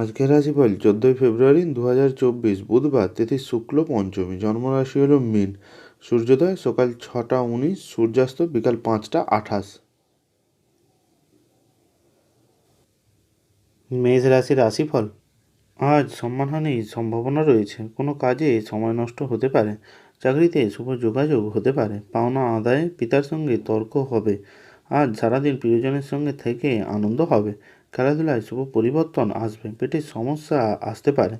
আজকের রাশিফল চোদ্দোই ফেব্রুয়ারি দু হাজার চব্বিশ, বুধবার তিথি শুক্ল পঞ্চমী, জন্মরাশি হল মীন। সূর্যোদয় সকাল ছটা উনিশ, সূর্যাস্ত বিকাল পাঁচটা আঠাশ। মেষ রাশির রাশিফল, আজ সম্মানহানির সম্ভাবনা রয়েছে। কোনো কাজে সময় নষ্ট হতে পারে, চাকরিতে শুভ যোগাযোগ হতে পারে, পাওনা আদায়ে পিতার সঙ্গে তর্ক হবে, আজ সারাদিন প্রিয়জনের সঙ্গে থেকে আনন্দ হবে খেলাধুলায় শুভ পরিবর্তন আসবে। পেটের সমস্যা আসতে পারে।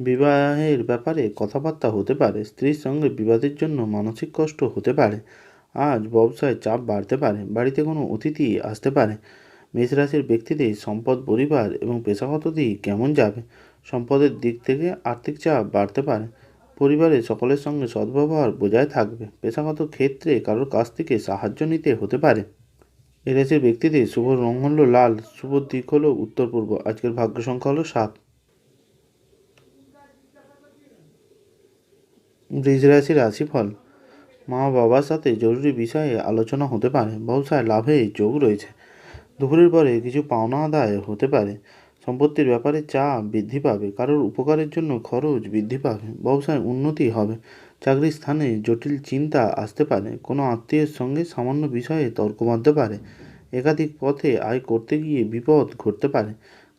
বিবাহের ব্যাপারে কথাবার্তা হতে পারে। স্ত্রীর সঙ্গে বিবাদের জন্য মানসিক কষ্ট হতে পারে। আজ ব্যবসায় চাপ বাড়তে পারে। বাড়িতে কোনো অতিথি আসতে পারে। মেষ রাশির ব্যক্তিদের সম্পদ, পরিবার এবং পেশাগত দিক কেমন যাবে? সম্পদের দিক থেকে আর্থিক চাপ বাড়তে পারে। পরিবারে সকলের সঙ্গে সদ্ব্যবহার বজায় থাকবে। পেশাগত ক্ষেত্রে কারোর কাছ থেকে সাহায্য নিতে হতে পারে। এ রাশির ব্যক্তিদের শুভ রং হলো লাল, শুভ দিক হলো উত্তর পূর্ব। আজকের ভাগ্য সংখ্যা হলো সাত। বৃষ রাশির রাশিফল। মা বাবার সাথে জরুরি বিষয়ে আলোচনা হতে পারে। ব্যবসায় লাভে যোগ রয়েছে। দুপুরের পরে কিছু পাওনা আদায় হতে পারে। সম্পত্তির ব্যাপারে চাপ বৃদ্ধি পাবে। কারোর উপকারের জন্য খরচ বৃদ্ধি পাবে। ব্যবসায় উন্নতি হবে। চাকরির স্থানে জটিল চিন্তা আসতে পারে, কোনো আত্মীয়ের সঙ্গে সামান্য বিষয়ে তর্ক বাঁধতে পারে, একাধিক পথে আয় করতে গিয়ে বিপদ ঘটতে পারে,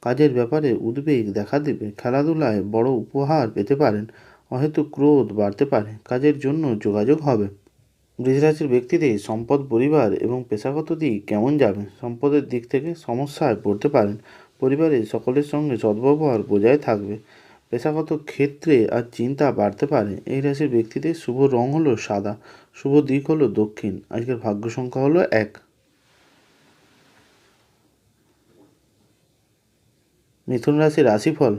কাজের ব্যাপারে উদ্বেগ দেখা দেবে, খেলাধুলায় বড় উপহার পেতে পারেন, অহেতুক ক্রোধ বাড়তে পারে, কাজের জন্য যোগাযোগ হবে। বৃষরাশির ব্যক্তিদের সম্পদ, পরিবার এবং পেশাগত দিক কেমন যাবে? সম্পদের দিক থেকে সমস্যায় পড়তে পারেন, পরিবারের সকলের সঙ্গে সদ্ব্যবহার বজায় থাকবে পেশাগত ক্ষেত্রে আর চিন্তা বাড়তে পারে। এই রাশির ব্যক্তিদের শুভ রং হলো সাদা, শুভ দিক হলো দক্ষিণ। আজকের ভাগ্য সংখ্যা হলো এক। মিথুন রাশির রাশিফল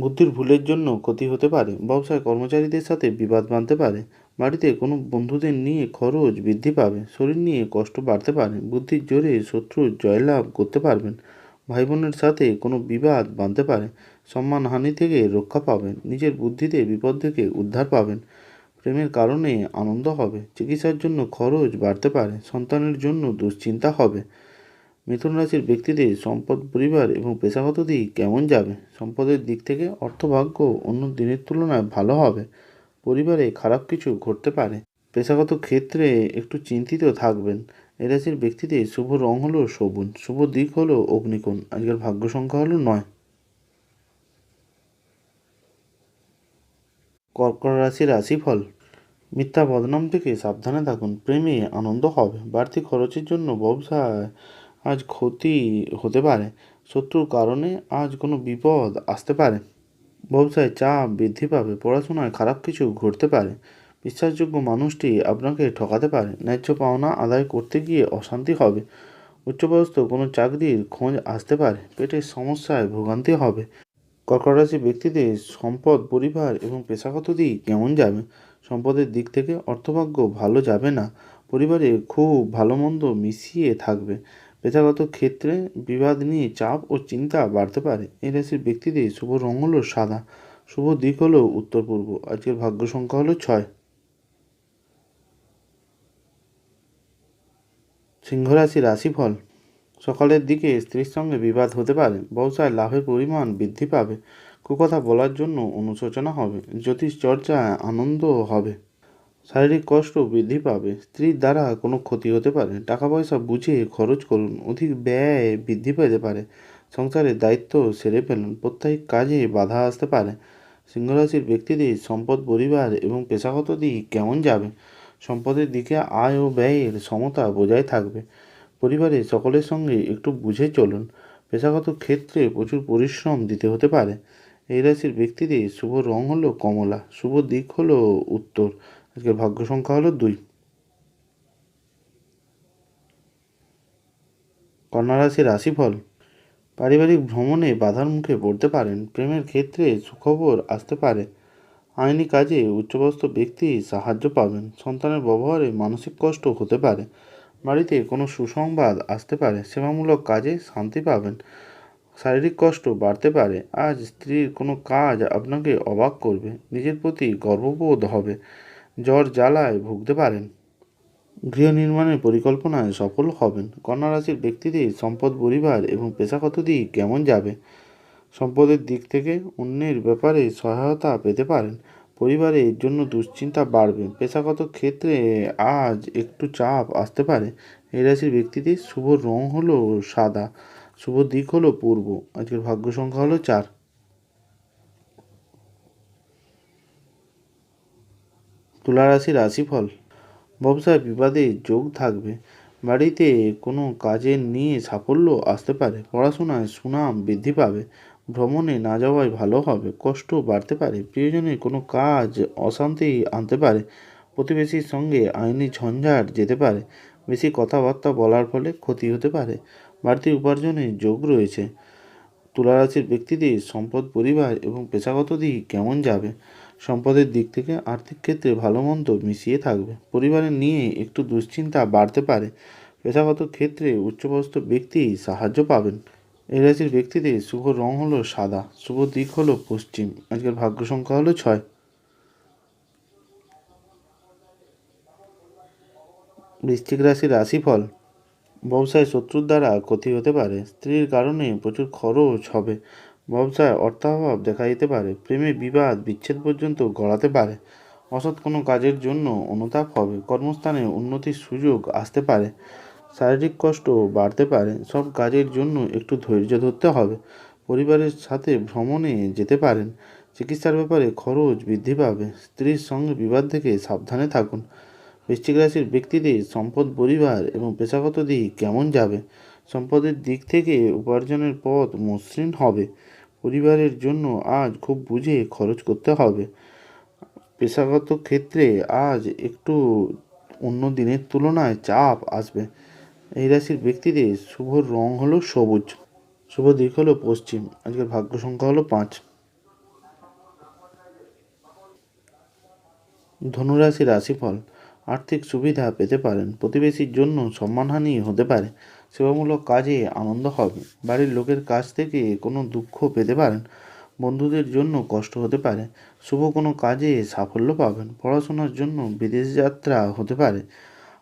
বুদ্ধির ভুলের জন্য ক্ষতি হতে পারে। ব্যবসায় কর্মচারীদের সাথে বিবাদ বাঁধতে পারে। বাড়িতে কোনো বন্ধুদের নিয়ে খরচ বৃদ্ধি পাবে। শরীর নিয়ে কষ্ট বাড়তে পারে। বুদ্ধির জোরে শত্রুর জয়লাভ করতে পারবেন। ভাই বোনের সাথে কোনো বিবাদ বাঁধতে পারে সম্মানহানি থেকে রক্ষা পাবেন, নিজের বুদ্ধিতে বিপদ থেকে উদ্ধার পাবেন, প্রেমের কারণে আনন্দ হবে, চিকিৎসার জন্য খরচ বাড়তে পারে, সন্তানের জন্য দুশ্চিন্তা হবে। মিথুন রাশির ব্যক্তিদের সম্পদ, পরিবার এবং পেশাগত দিক কেমন যাবে? সম্পদের দিক থেকে অর্থভাগ্য অন্য দিনের তুলনায় ভালো হবে, পরিবারে খারাপ কিছু ঘটতে পারে, পেশাগত ক্ষেত্রে একটু চিন্তিত থাকবেন এ রাশির ব্যক্তিদের শুভ রং হলো সবুজ শুভ দিক হলো অগ্নিকোণ। আজকের ভাগ্য সংখ্যা হলো নয়। কর্কট রাশির রাশিফল। মিথ্যা বদনাম থেকে সাবধানে থাকুন, প্রেমে আনন্দ হবে, বাড়তি খরচের জন্য ব্যবসায় আজ ক্ষতি হতে পারে, শত্রুর কারণে আজ কোনো বিপদ আসতে পারে। ব্যবসায় চাপ বৃদ্ধি পাবে, পড়াশোনায় খারাপ কিছু ঘটতে পারে বিশ্বাসযোগ্য মানুষটি আপনাকে ঠকাতে পারে। ন্যায্য পাওনা আদায় করতে গিয়ে অশান্তি হবে। উচ্চপদস্থ কোনো চাকরির খোঁজ আসতে পারে। পেটের সমস্যায় ভোগান্তি হবে। কর্কট রাশি ব্যক্তিদের সম্পদ, পরিবার এবং পেশাগত দিক কেমন যাবে? সম্পদের দিক থেকে অর্থভাগ্য ভালো যাবে না। পরিবারে খুব ভালো মন্দ মিশিয়ে থাকবে। পেশাগত ক্ষেত্রে বিবাদ নিয়ে চাপ ও চিন্তা বাড়তে পারে। এই রাশির ব্যক্তিদের শুভ রং হলো সাদা। শুভ দিক হলো উত্তর পূর্ব আজকের ভাগ্য সংখ্যা হলো ছয়। সিংহ রাশি রাশিফল। সকালের দিকে স্ত্রীর সঙ্গে বিবাদ হতে পারে। ব্যবসায় লাভের পরিমাণ বৃদ্ধি পাবে। কুকথা বলার জন্য অনুশোচনা হবে। জ্যোতিষ চর্চায় আনন্দ হবে। শারীরিক কষ্ট বৃদ্ধি পাবে। স্ত্রীর দ্বারা কোনো ক্ষতি হতে পারে। টাকা পয়সা বুঝে খরচ করুন। অধিক ব্যয় বৃদ্ধি পেতে পারে। সংসারের দায়িত্ব সেরে ফেলুন। প্রত্যেক কাজে বাধা আসতে পারে। সিংহরাশির ব্যক্তিদের সম্পদ, পরিবার এবং পেশাগত দিক কেমন যাবে? সম্পদের দিকে আয় ও ব্যয়ের সমতা বজায় থাকবে। পরিবারের সকলের সঙ্গে একটু বুঝে চলুন। পেশাগত ক্ষেত্রে প্রচুর পরিশ্রম দিতে হতে পারে। এই রাশির ব্যক্তিদের শুভ রং হলো কমলা, শুভ দিক হলো উত্তর। আজকের ভাগ্য সংখ্যা হলো দুই। কন্যা রাশির রাশিফল, পারিবারিক ভ্রমণে বাধার মুখে পড়তে পারেন। প্রেমের ক্ষেত্রে সুখবর আসতে পারে। আইনি কাজে উচ্চপদস্থ ব্যক্তি সাহায্য পাবেন। সন্তানের ব্যবহারে মানসিক কষ্ট হতে পারে। বাড়িতে কোনো সুসংবাদ আসতে পারে। সেবামূলক কাজে শান্তি পাবেন। শারীরিক কষ্ট বাড়তে পারে। আজ স্ত্রীর কোনো কাজ আপনাকে অবাক করবে। নিজের প্রতি গর্ববোধ হবে। জ্বর জ্বালায় ভুগতে পারেন। গৃহ নির্মাণের পরিকল্পনায় সফল হবেন। কন্যা রাশির ব্যক্তিদের সম্পদ, পরিবার এবং পেশাগত দিক কেমন যাবে? সম্পদের দিক থেকে অন্যের ব্যাপারে সহায়তা পেতে পারেন। পরিবারে এর জন্য দুশ্চিন্তা বাড়বে। পেশাগত ক্ষেত্রে আজ একটু চাপ আসতে পারে। এই রাশির ব্যক্তিদের শুভ রং হলো সাদা, শুভ দিক হলো পূর্ব। আজকের ভাগ্য সংখ্যা হলো চার। তুলা রাশি রাশিফল। ব্যবসায় বিবাদে যোগ থাকবে। বাড়িতে কোনো কাজের নিয়ে সাফল্য আসতে পারে। পড়াশোনায় সুনাম বৃদ্ধি পাবে। ভ্রমণে না যাওয়াই ভালো হবে। কষ্ট বাড়তে পারে, প্রিয়জনের কোনো কাজ অশান্তি আনতে পারে, প্রতিবেশীর সঙ্গে আইনি ঝঞ্ঝাট যেতে পারে, বেশি কথাবার্তা বলার ফলে ক্ষতি হতে পারে, বাড়তি উপার্জনের যোগ রয়েছে। তুলা রাশির ব্যক্তিদের সম্পদ, পরিবার এবং পেশাগত দিক কেমন যাবে? সম্পদের দিক থেকে আর্থিক ক্ষেত্রে ভালো মন্দ মিশিয়ে থাকবে। পরিবারের নিয়ে একটু দুশ্চিন্তা বাড়তে পারে। পেশাগত ক্ষেত্রে উচ্চপদস্থ ব্যক্তি সাহায্য পাবেন। এই রাশির ব্যক্তিদের শুভ রং হলো সাদা, শুভ দিক হলো পশ্চিম। আজকের ভাগ্য সংখ্যা হলো ছয়। বৃশ্চিক রাশির রাশিফল, ব্যবসায় শত্রুর দ্বারা ক্ষতি হতে পারে, স্ত্রীর কারণে প্রচুর খরচ হবে। ব্যবসায় অর্থাভাব দেখা দিতে পারে, প্রেমে বিবাদ, বিচ্ছেদ পর্যন্ত গড়াতে পারে। অসৎ কোনো কাজের জন্য অনুতাপ হবে, কর্মস্থানে উন্নতির সুযোগ আসতে পারে। শারীরিক কষ্ট বাড়তে পারে, সব কাজের জন্য একটু ধৈর্য ধরতে হবে। পরিবারের সাথে ভ্রমণে যেতে পারেন, চিকিৎসার ব্যাপারে খরচ বৃদ্ধি পাবে, স্ত্রীর সঙ্গে বিবাদ থেকে সাবধানে থাকুন। বৃশ্চিক রাশির ব্যক্তিদের সম্পদ পরিবার এবং পেশাগত দিক কেমন যাবে? সম্পদের দিক থেকে উপার্জনের পথ মসৃণ হবে। পরিবারের জন্য আজ খুব বুঝে খরচ করতে হবে। পেশাগত ক্ষেত্রে আজ একটু অন্য দিনের তুলনায় চাপ আসবে। এই রাশির ব্যক্তিদের শুভ রং হলো সবুজ, শুভ দিক হলো পশ্চিম, আজকের ভাগ্য সংখ্যা হলো পাঁচ। ধনুরাশি রাশিফল আর্থিক সুবিধা পেতে পারেন, প্রতিবেশীর জন্য সম্মানহানি হতে পারে, সেবামূলক কাজে আনন্দ হবে, বাড়ির লোকের কাছ থেকে কোনো দুঃখ পেতে পারেন, বন্ধুদের জন্য কষ্ট হতে পারে, শুভ কোনো কাজে সাফল্য পাবেন, পড়াশোনার জন্য বিদেশ যাত্রা হতে পারে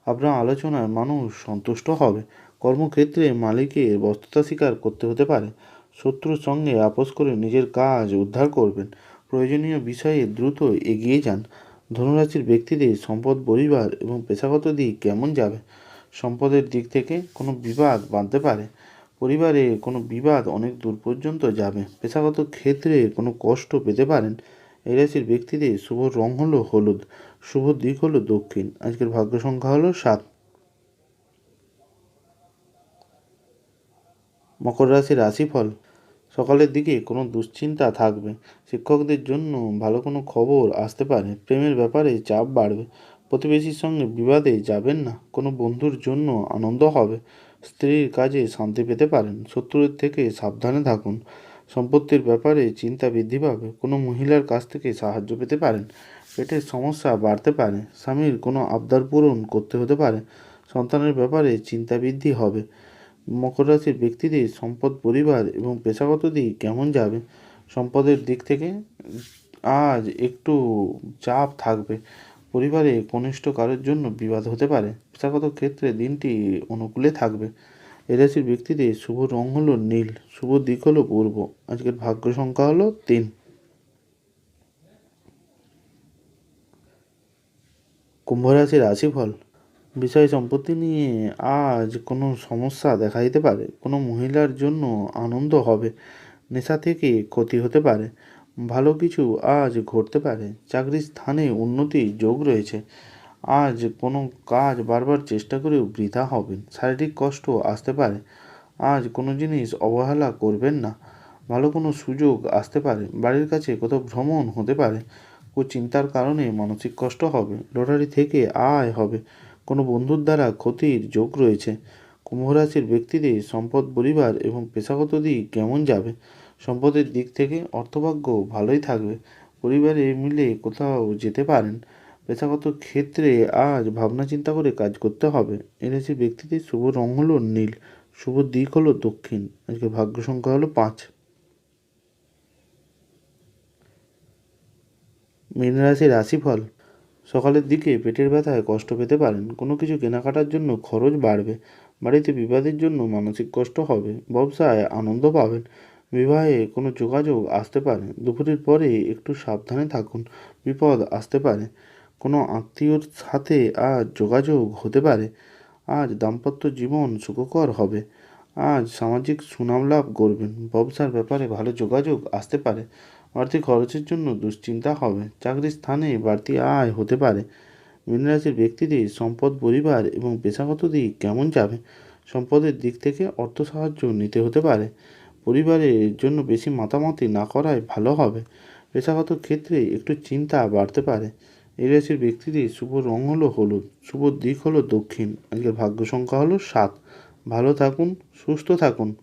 আপনার আলোচনায় মানুষ সন্তুষ্ট হবে। কর্মক্ষেত্রে মালিকের বস্তুতা স্বীকার করতে হতে পারে। শত্রুর সঙ্গে আপোষ করে নিজের কাজ উদ্ধার করবেন। প্রয়োজনীয় বিষয়ে দ্রুত এগিয়ে যান। ধনুরাশির ব্যক্তিদের সম্পদ, পরিবার এবং পেশাগত দিক কেমন যাবে? সম্পদের দিক থেকে কোনো বিবাদ বাঁধতে পারে। পরিবারে কোনো বিবাদ অনেক দূর পর্যন্ত যাবে। পেশাগত ক্ষেত্রে কোনো কষ্ট পেতে পারেন। এই রাশির ব্যক্তিদের শুভ রং হলো হলুদ। শুভ দিক হলো দক্ষিণ। আজকের ভাগ্য সংখ্যা হলো সাত। মকর রাশির রাশিফল। সকালের দিকে কোনো দুশ্চিন্তা থাকবে। শিক্ষকদের জন্য ভালো কোনো খবর আসতে পারে। প্রেমের ব্যাপারে চাপ বাড়বে। প্রতিবেশীর সঙ্গে বিবাদে যাবেন না। কোনো বন্ধুর জন্য আনন্দ হবে। স্ত্রীর কাজে শান্তি পেতে পারেন। শত্রুর থেকে সাবধানে থাকুন। সম্পত্তির ব্যাপারে চিন্তা বৃদ্ধি পাবে। কোনো মহিলার কাছ থেকে সাহায্য পেতে পারেন। পেটের সমস্যা বাড়তে পারে, স্বামীর কোনো আবদার পূরণ করতে হতে পারে, সন্তানের ব্যাপারে চিন্তা বৃদ্ধি হবে। মকর রাশির ব্যক্তিদের সম্পদ, পরিবার এবং পেশাগত দিক কেমন যাবে? সম্পদের দিক থেকে আজ একটু চাপ থাকবে। পরিবারে কনিষ্ঠ কারোর জন্য বিবাদ হতে পারে। পেশাগত ক্ষেত্রে দিনটি অনুকূলে থাকবে। রাশির ব্যক্তিদের শুভ রং হলো নীল, শুভ দিক হলো পূর্ব। আজকের ভাগ্য সংখ্যা হলো তিন। কুম্ভ রাশির রাশিফল। বিষয় সম্পত্তি নিয়ে আজ কোনো সমস্যা দেখা দিতে পারে। কোনো মহিলার জন্য আনন্দ হবে। নেশা থেকে ক্ষতি হতে পারে। ভালো কিছু আজ ঘটতে পারে। চাকরির স্থানে উন্নতির যোগ রয়েছে। আজ কোনো কাজ বারবার চেষ্টা করেও বৃথা হবেন। শারীরিক কষ্ট আসতে পারে। আজ কোনো জিনিস অবহেলা করবেন না। ভালো কোনো সুযোগ আসতে পারে। বাড়ির কাছে কোথাও ভ্রমণ হতে পারে। ও চিন্তার কারণে মানসিক কষ্ট হবে, লটারি থেকে আয় হবে। কোনো বন্ধুর দ্বারা ক্ষতির যোগ রয়েছে। কুম্ভ রাশির ব্যক্তিদের সম্পদ পরিবার এবং পেশাগত দিক কেমন যাবে? সম্পদের দিক থেকে অর্থভাগ্য ভালোই থাকবে। পরিবারে মিলে কোথাও যেতে পারেন। পেশাগত ক্ষেত্রে আজ ভাবনা চিন্তা করে কাজ করতে হবে। এ রাশির ব্যক্তিদের শুভ রং হলো নীল, শুভ দিক হলো দক্ষিণ। আজকে ভাগ্য সংখ্যা হলো পাঁচ। মীন রাশির রাশিফল। সকালের দিকে পেটের ব্যথায় কষ্ট পেতে পারেন। কোনো কিছু কেনাকাটার জন্য খরচ বাড়বে। বাড়িতে বিবাদের জন্য মানসিক কষ্ট হবে। ব্যবসায় আনন্দ পাবেন। বিবাহে কোনো যোগাযোগ আসতে পারে। দুপুরের পরে একটু সাবধানে থাকুন। বিপদ আসতে পারে। কোনো আত্মীয়র সাথে আজ যোগাযোগ হতে পারে। আজ দাম্পত্য জীবন সুখকর হবে। আজ সামাজিক সুনাম লাভ করবেন। ব্যবসার ব্যাপারে ভালো যোগাযোগ আসতে পারে। বাড়তি খরচের জন্য দুশ্চিন্তা হবে। চাকরির স্থানে বাড়তি আয় হতে পারে। মীনরাশির ব্যক্তিদের সম্পদ, পরিবার এবং পেশাগত দিক কেমন যাবে? সম্পদের দিক থেকে অর্থ সাহায্য নিতে হতে পারে। পরিবারের জন্য বেশি মাতামাতি না করাই ভালো হবে। পেশাগত ক্ষেত্রে একটু চিন্তা বাড়তে পারে। এই রাশির ব্যক্তিদের শুভ রং হলো হলুদ, শুভ দিক হলো দক্ষিণ। আজকের ভাগ্য সংখ্যা হলো সাত। ভালো থাকুন, সুস্থ থাকুন।